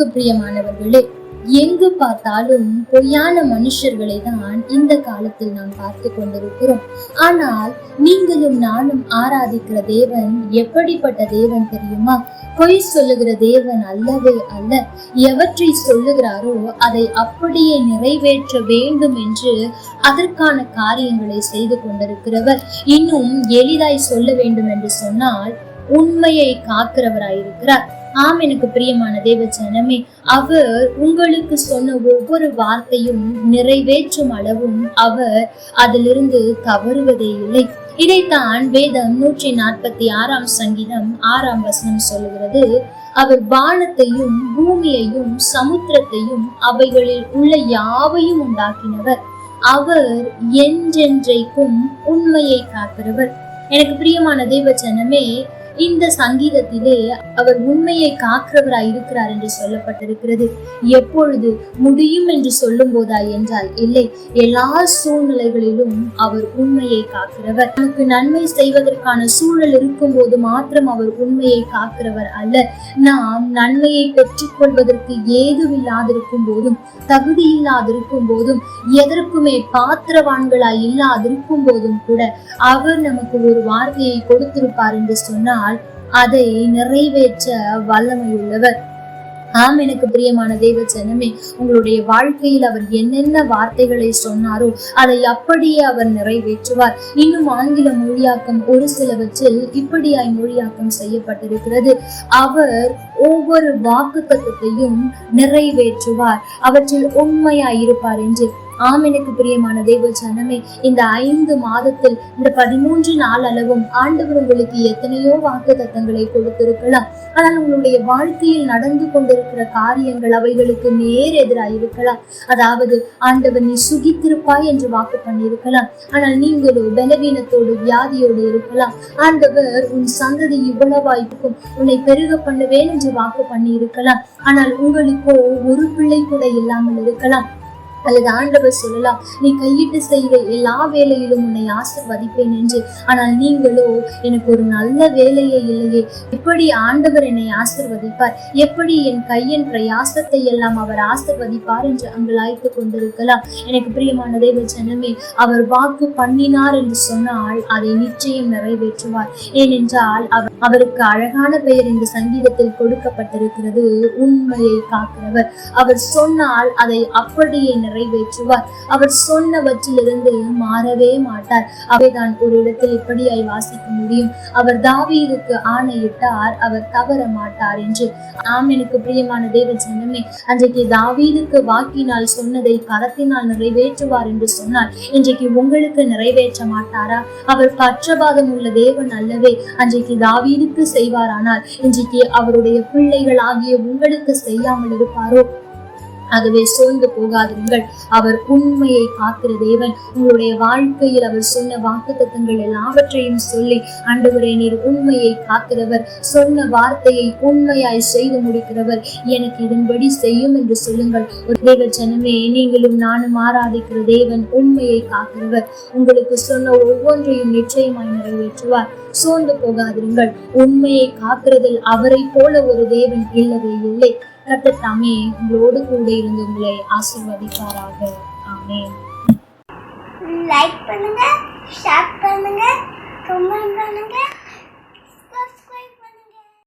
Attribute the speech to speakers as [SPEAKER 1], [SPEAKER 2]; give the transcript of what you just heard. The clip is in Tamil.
[SPEAKER 1] ஆமெனுக்கு பிரியமானவர்களே எங்கு பார்த்தாலும் பொய்யான மனுஷர்களை தான் இந்த காலத்தில் நாம் பார்த்து கொண்டிருக்கிறோம். ஆனால் நீங்களும் நானும் ஆராதிக்கிற தேவன் எப்படிப்பட்ட தேவன் தெரியுமா? பொய் சொல்லுகிற தேவன் அல்லவே அல்ல. எவற்றை சொல்லுகிறாரோ அதை அப்படியே நிறைவேற்ற வேண்டும் என்று அதற்கான காரியங்களை செய்து கொண்டிருக்கிறவர். இன்னும் எளிதாய் சொல்ல வேண்டும் என்று சொன்னால் உண்மையை காக்கிறவராயிருக்கிறார். ஆம் எனக்கு பிரியமான தேவ ஜனமே அவர் உங்களுக்கு சொன்ன ஒவ்வொரு வார்த்தையும் நிறைவேற்றும் அளவும் அவர் அதிலிருந்து தவறுவதே இல்லை. இதைத்தான் வேதம் நூற்றி நாற்பத்தி ஆறாம் சங்கீதம் ஆறாம் வசனம் சொல்லுகிறது. அவர் வானத்தையும் பூமியையும் சமுத்திரத்தையும் அவைகளில் உள்ள யாவையும் உண்டாக்கினவர். அவர் என்றென்றைக்கும் உண்மையை காக்கிறவர். எனக்கு பிரியமான தேவச்சனமே இந்த சங்கீதத்திலே அவர் உண்மையை காக்கிறவராய் இருக்கிறார் என்று சொல்லப்பட்டிருக்கிறது. எப்பொழுது முடியும் என்று சொல்லும் போதா என்றால் இல்லை எல்லா சூழ்நிலைகளிலும் அவர் உண்மையை காக்கிறவர். நமக்கு நன்மை செய்வதற்கான சூழல் இருக்கும் போது மாத்திரம் அவர் உண்மையை காக்கிறவர் அல்ல. நாம் நன்மையை பெற்றுக்கொள்வதற்கு ஏதுவில்லாதிருக்கும் போதும் தகுதி இல்லாதிருக்கும் போதும் எதற்குமே பாத்திரவான்களாய் இல்லாதிருக்கும் போதும் கூட அவர் நமக்கு ஒரு வார்த்தையை கொடுத்திருப்பார் என்று சொன்னால் அதை நிறைவேற்ற வல்லமை உள்ளவர் ஆம் எனக்கு பிரியமான தேவ ஜனமே உங்களுடைய வாழ்க்கையில் அவர் என்னென்ன வார்த்தைகளை சொன்னாரோ அதை அப்படியே அவர் நிறைவேற்றுவார். இன்னும் ஆங்கில மொழியாக்கம் ஒரு சிலவற்றில் இப்படியாய் மொழியாக்கம் செய்யப்பட்டிருக்கிறது. அவர் ஒவ்வொரு வாக்கு தத்துவத்தையும் நிறைவேற்றுவார். அவற்றில் உண்மையாய் இருப்பார் என்று ஆம் எனக்கு பிரியமான தேவ ஜனமே இந்த ஐந்து மாதத்தில் இந்த பதிமூன்று நாள் அளவும் ஆண்டவர் உங்களுக்கு எத்தனையோ வாக்கு தத்தங்களை கொடுத்திருக்கலாம். ஆனால் உங்களுடைய வாழ்க்கையில் நடந்து கொண்டிருக்கிற காரியங்கள் அவைகளுக்கு நேர் எதிராக இருக்கலாம் அதாவது ஆண்டவர் நீ சுகித்திருப்பாய் என்று வாக்கு பண்ணியிருக்கலாம். ஆனால் நீங்களோ பலவீனத்தோடு வியாதியோடு இருக்கலாம். ஆண்டவர் உன் சந்ததி இவ்வளவா இருக்கும். உன்னை பெருக பண்ணுவேன் என்று வாக்கு பண்ணி இருக்கலாம் ஆனால் உங்களுக்கோ ஒரு பிள்ளை கூட இல்லாமல் இருக்கலாம். அல்லது ஆண்டவர் சொல்லலாம் நீ கையிட்டு செய்த எல்லா வேலையிலும் உன்னை ஆசிர்வதிப்பேன் என்று. ஆனால் நீங்களோ எனக்கு ஒரு நல்ல வேலையே இல்லையே. எப்படி ஆண்டவர் என்னை ஆசிர்வதிப்பார்? எப்படி என் கையின் பிரயாசத்தை எல்லாம் அவர் ஆசிர்வதிப்பார் என்று அங்கலாய்த்து கொண்டிருக்கலாம். எனக்கு பிரியமான தேவ ஜனமே அவர் வாக்கு பண்ணினார் என்று சொன்னால் அதை நிச்சயம் நிறைவேற்றுவார். ஏனென்றால் அவர் அவருக்கு அழகான பெயர் இந்த சங்கீதத்தில் கொடுக்கப்பட்டிருக்கிறது உண்மையை காக்கிறவர் அவர் சொன்னால் அதை அப்படியே நிறைவேற்றுவார். அவர் சொன்னவற்றிலிருந்து மாறவே மாட்டார். அவைதான் ஒரு இடத்தில் இப்படியாய் வாசிக்க முடியும். அவர் தாவீதுக்கு ஆணையிட்டார் அவர் தவற மாட்டார் என்று. ஆம் எனக்கு பிரியமான தேவ ஜனமே அன்றைக்கு தாவீதுக்கு வாக்கினால் சொன்னதை கரத்தினால் நிறைவேற்றுவார் என்று சொன்னார். இன்றைக்கு உங்களுக்கு நிறைவேற்ற மாட்டாரா? அவர் பற்றபாதம் உள்ள தேவன் அல்லவே அன்றைக்கு தாவீதுக்கு செய்வாரானால் இன்றைக்கு அவருடைய பிள்ளைகள் ஆகிய உங்களுக்கு செய்யாமல் இருப்பாரோ? ஆகவே சோர்ந்து போகாதீர்கள் அவர் உண்மையை காக்கிற தேவன். உங்களுடைய வாழ்க்கையில் அவர் சொன்ன வாக்குத்தத்தங்கள் எல்லாவற்றையும் சொல்லி ஆண்டவரே நீர் உண்மையை காக்கிறவர் சொன்ன வார்த்தையை உண்மையாய் செய்து முடிக்கிறவர். எனக்கு இதன்படி செய்யும் என்று சொல்லுங்கள். ஒரு தேவ ஜனமே நீங்களும் நானும் ஆராதிக்கிற தேவன் உண்மையை காக்கிறவர் உங்களுக்கு சொன்ன ஒவ்வொன்றையும் நிச்சயமாய் நிறைவேற்றுவார். சோர்ந்து போகாதிருங்கள். உண்மையை காக்கிறதில் அவரை போல ஒரு தேவன் இல்லவே இல்லை. கர்த்தர் தாமே உங்களோடு கூட இருந்து உங்களை ஆசிர்வதிப்பாராக. ஆமே
[SPEAKER 2] லைக் பண்ணுங்க.